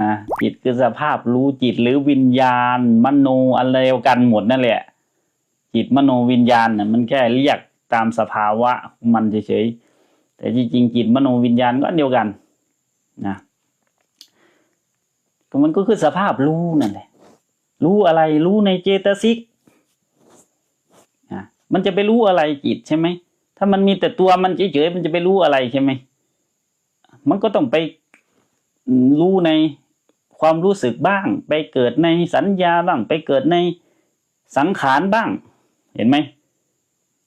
อ่าจิตคือสภาพรู้จิตหรือวิญญาณ มโนอะไรกันหมดนั่นแหละ จิตมโนวิญญาณน่ะมันแค่เรียกตามสภาวะมันเฉยๆแต่จริงๆจิตมโนวิญญาณก็อันเดียวกันนะมันก็คือสภาพรู้นั่นแหละ รู้อะไรรู้ในเจตสิกนะมันจะไปรู้อะไรจิตใช่ไหมถ้ามันมีแต่ตัวมันเฉยๆมันจะไปรู้อะไรใช่ไหมมันก็ต้องไปรู้ใน ความรู้สึกบ้าง ไปเกิดในสัญญาบ้าง ไปเกิดในสังขารบ้าง เห็นไหม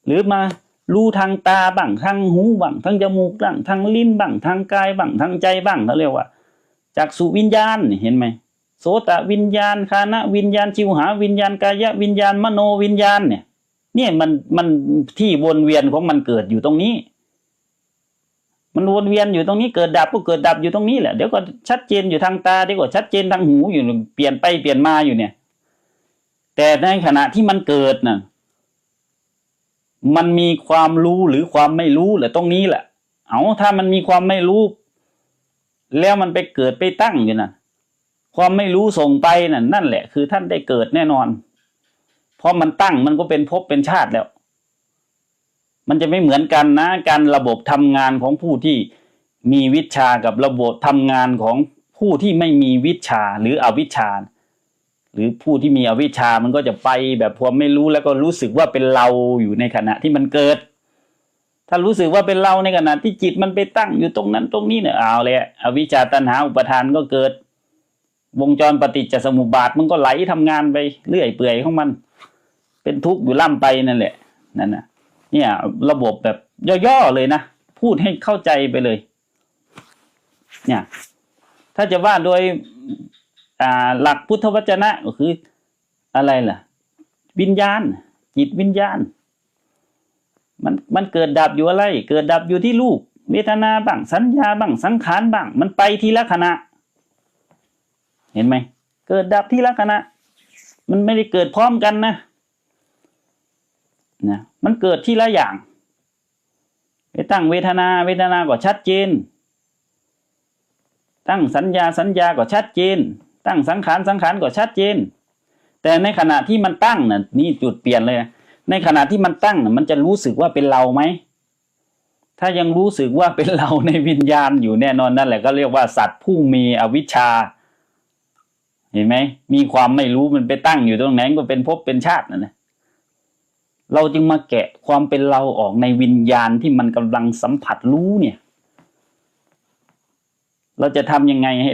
หรือมารู้ทางตาบ้างทางหูบ้างทางจมูกบ้างทางลิ้นบ้างทางกายบ้างทางใจบ้างเขาเรียกว่าจากสุวิญญาณเห็นไหมโสตวิญญาณคานะวิญญาณชิวหาวิญญาณกายะวิญญาณมโนวิญญาณเนี่ย เนี่ยมันมันที่วนเวียนของมันเกิดอยู่ตรงนี้ มันวนเวียนอยู่ตรงนี้เกิดดับก็เกิดดับอยู่ตรงนี้แหละเดี๋ยวก็ชัดเจนอยู่ทางตาเดี๋ยวก็ชัดเจนทางหูอยู่เปลี่ยนไปเปลี่ยนมาอยู่เนี่ย แต่ในขณะที่มันเกิดน่ะมันมีความรู้หรือความไม่รู้แหละตรงนี้แหละ เอาถ้ามันมีความไม่รู้ แล้วมันไปเกิดไปตั้งอยู่น่ะ ความไม่รู้ส่งไปน่ะ นั่นแหละ คือท่านได้เกิดแน่นอน เพราะมันตั้งมันก็เป็นภพเป็นชาติแล้ว มันจะไม่เหมือนกันนะ การระบบทำงานของผู้ที่มีวิชากับระบบทำงานของผู้ที่ไม่มีวิชาหรืออวิชา หรือผู้ที่มีอวิชามันก็จะไปแบบความไม่รู้แล้วก็รู้สึกว่าเป็นเราอยู่ในขณะที่มันเกิด ถ้ารู้สึกว่าเป็นเราในขณะที่จิตมันไปตั้งอยู่ตรงนั้นตรงนี้เนี่ยเอาเลยอวิชาตัณหาอุปทานก็เกิด วงจรปฏิจจสมุปบาทมันก็ไหลทำงานไปเรื่อยเปื่อยของมัน เป็นทุกข์อยู่ล่ำไปนั่นแหละนั่นน่ะ เนี่ย ระบบแบบย่อๆเลยนะ พูดให้เข้าใจไปเลย เนี่ย ถ้าจะว่าโดยหลักพุทธวจนะก็คืออะไรล่ะ วิญญาณ จิตวิญญาณ มันมันเกิดดับอยู่อะไร เกิดดับอยู่ที่รูปเวทนาบ้างสัญญาบ้างสังขารบ้าง มันไปทีละขณะ เห็นไหมเกิดดับทีละขณะ มันไม่ได้เกิดพร้อมกันนะ นะมันเกิดที่ละอย่างไปตั้งเวทนาเวทนาก็ชัดเจน ตั้งสัญญาสัญญาก็ชัดเจน ตั้งสังขารสังขารก็ชัดเจน แต่ในขณะที่มันตั้งน่ะนี่จุดเปลี่ยนเลยนะในขณะที่มันตั้งน่ะมันจะรู้สึกว่าเป็นเราไหมถ้ายังรู้สึกว่าเป็นเราในวิญญาณอยู่แน่นอนนั่นแหละก็เรียกว่าสัตว์ผู้มีอวิชชา เห็นไหมมีความไม่รู้มันไปตั้งอยู่ตรงไหนก็เป็นภพเป็นชาตินะนะ เราจึงมาแกะความเป็นเราออกในวิญญาณที่มันกำลังสัมผัสรู้เนี่ย เราจะทำยังไงให้